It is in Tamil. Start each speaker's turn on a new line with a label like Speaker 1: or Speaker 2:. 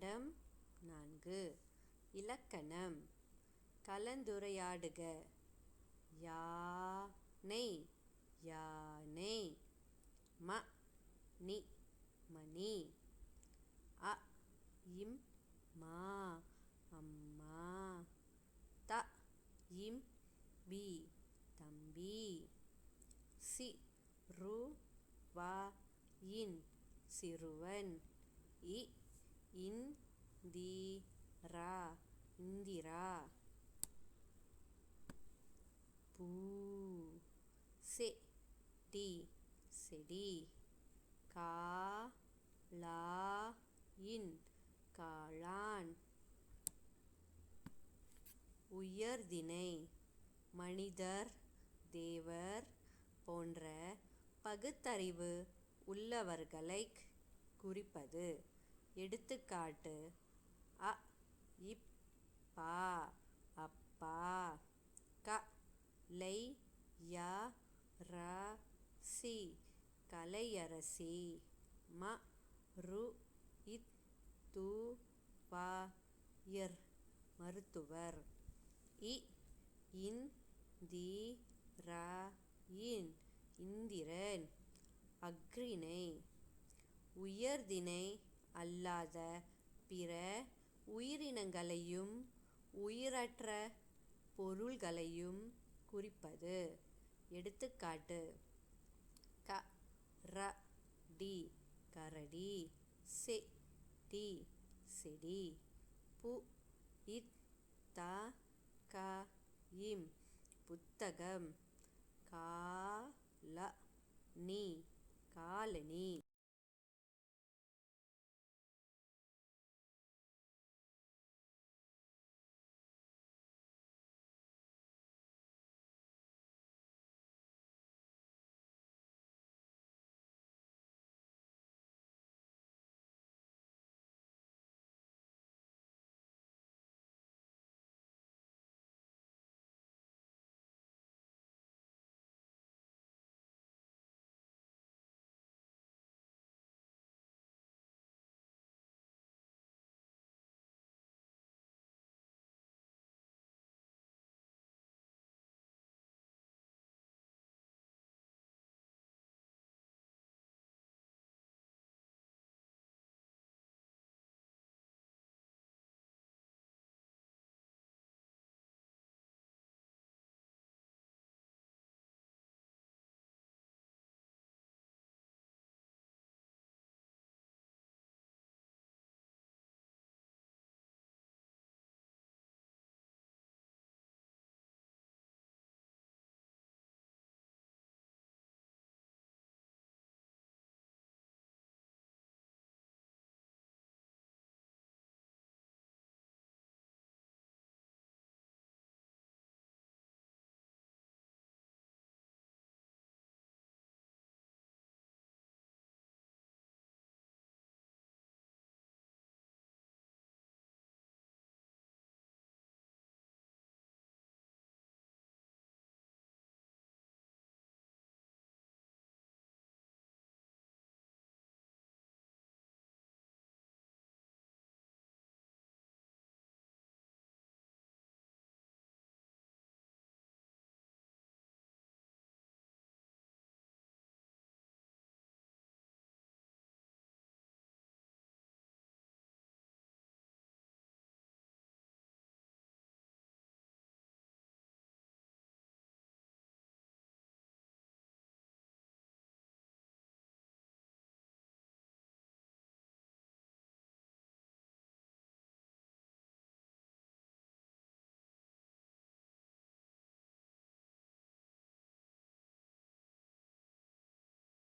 Speaker 1: பாடம் நான்கு. இலக்கணம். கலந்துரையாடுக. யானை யானை. ம நி மணி. அ இம் மா அம்மா. த இம் பி தம்பி. சி ரு வா இன் சிறுவன். இ இந் தி ரா இந்திரா. பூ. செ. டி. செடி. கா. லா. இன். காளான். உயர்திணை மனிதர் தேவர் போன்ற பகுத்தறிவு உள்ளவர்களைக் குறிப்பது. எடுத்துக்காட்டு அ இப் பா அப்பா க லை யா ர சி கலையரசி ம ரு இத் து பா இர் மருத்துவர். இ இன் தி ரா இன் இந்திரன் அஃறிணை உயர்திணை அல்லாத பிற உயிரினங்களையும் உயிரற்ற பொருள்களையும் குறிப்பது. எடுத்துக்காட்டு க ர டி கரடி செ டி செடி பு இத் த க இம் புத்தகம் கா ல நீ காலனி